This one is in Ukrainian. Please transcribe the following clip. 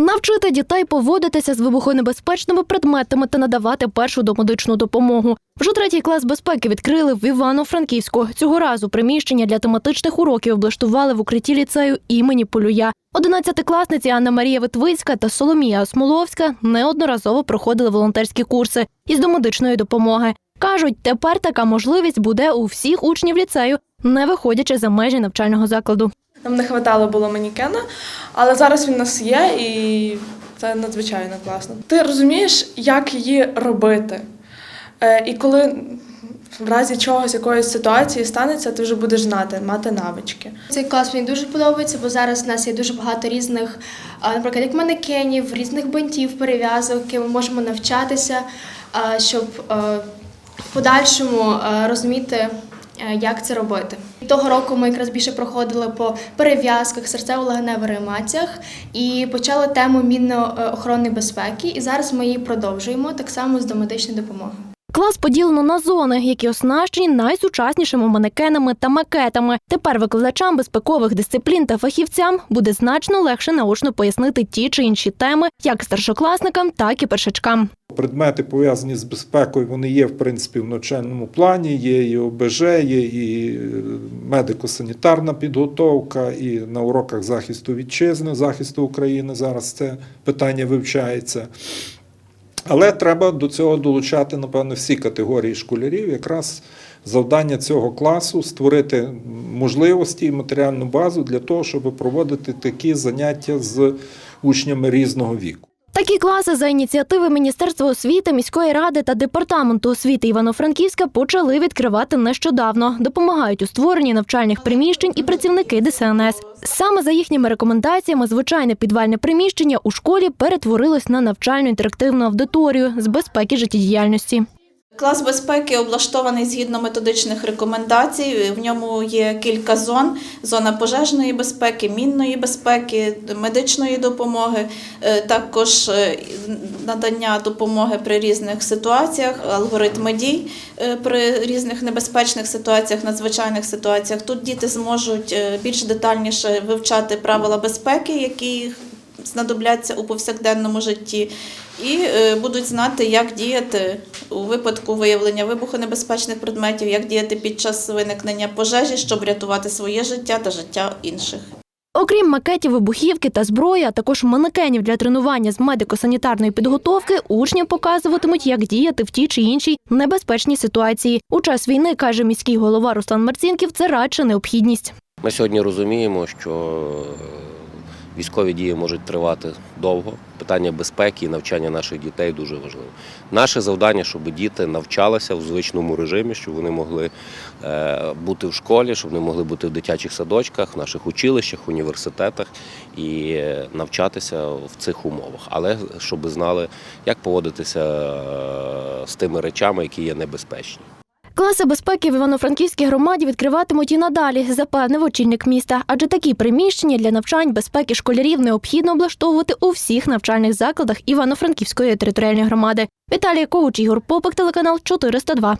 Навчити дітей поводитися з вибухонебезпечними предметами та надавати першу домедичну допомогу. Вже третій клас безпеки відкрили в Івано-Франківську. Цього разу приміщення для тематичних уроків облаштували в укритті ліцею імені Полюя. Одинадцятикласниці Анна Марія Витвицька та Соломія Осмоловська неодноразово проходили волонтерські курси із домедичної допомоги. Кажуть, тепер така можливість буде у всіх учнів ліцею, не виходячи за межі навчального закладу. Нам не вистачало було манікена, але зараз він у нас є і це надзвичайно класно. Ти розумієш, як її робити. Е, І коли в разі чогось, якоїсь ситуації станеться, ти вже будеш знати, мати навички. Цей клас мені дуже подобається, бо зараз в нас є дуже багато різних, наприклад, як манекенів, різних бинтів, перев'язок, які ми можемо навчатися, щоб е, в подальшому е, розуміти, як це робити. Того року ми якраз більше проходили по перев'язках, серцево-легеневих реанімаціях і почали тему мінно-охоронної безпеки. І зараз ми її продовжуємо так само з домедичної допомоги. Клас поділено на зони, які оснащені найсучаснішими манекенами та макетами. Тепер викладачам безпекових дисциплін та фахівцям буде значно легше наочно пояснити ті чи інші теми, як старшокласникам, так і першачкам. Предмети пов'язані з безпекою, вони є в принципі в навчальному плані. Є і ОБЖ, є і е, медико-санітарна підготовка, і на уроках захисту вітчизни, захисту України зараз це питання вивчається. Але треба до цього долучати, напевно, всі категорії школярів. Якраз завдання цього класу створити можливості і матеріальну базу для того, щоб проводити такі заняття з учнями різного віку. Такі класи за ініціативи Міністерства освіти, міської ради та департаменту освіти Івано-Франківська почали відкривати нещодавно. Допомагають у створенні навчальних приміщень і працівники ДСНС. Саме за їхніми рекомендаціями, звичайне підвальне приміщення у школі перетворилось на навчальну інтерактивну аудиторію з безпеки життєдіяльності. Клас безпеки облаштований згідно методичних рекомендацій. В ньому є кілька зон: зона пожежної безпеки, мінної безпеки, медичної допомоги, е, також е, надання допомоги при різних ситуаціях, алгоритми дій е, при різних небезпечних ситуаціях, надзвичайних ситуаціях. Тут діти зможуть більш детальніше вивчати правила безпеки, які їх знадобляться у повсякденному житті, і е, будуть знати, як діяти у випадку виявлення вибухонебезпечних предметів, як діяти під час виникнення пожежі, щоб рятувати своє життя та життя інших. Окрім макетів вибухівки та зброї, а також манекенів для тренування з медико-санітарної підготовки, учнів показуватимуть, як діяти в тій чи іншій небезпечній ситуації. У час війни каже міський голова Руслан Марцінків, це радше необхідність. Ми сьогодні розуміємо, що військові дії можуть тривати довго. Питання безпеки і навчання наших дітей дуже важливо. Наше завдання, щоб діти навчалися в звичному режимі, щоб вони могли е, бути в школі, щоб вони могли бути в дитячих садочках, в наших училищах, університетах і навчатися в цих умовах. Але щоб знали, як поводитися е, з тими речами, які є небезпечні. Класи безпеки в Івано-Франківській громаді відкриватимуть і надалі, запевнив очільник міста. Адже такі приміщення для навчань безпеки школярів необхідно облаштовувати у всіх навчальних закладах Івано-Франківської територіальної громади. Віталія Ковуч, Ігор Попик, телеканал 402.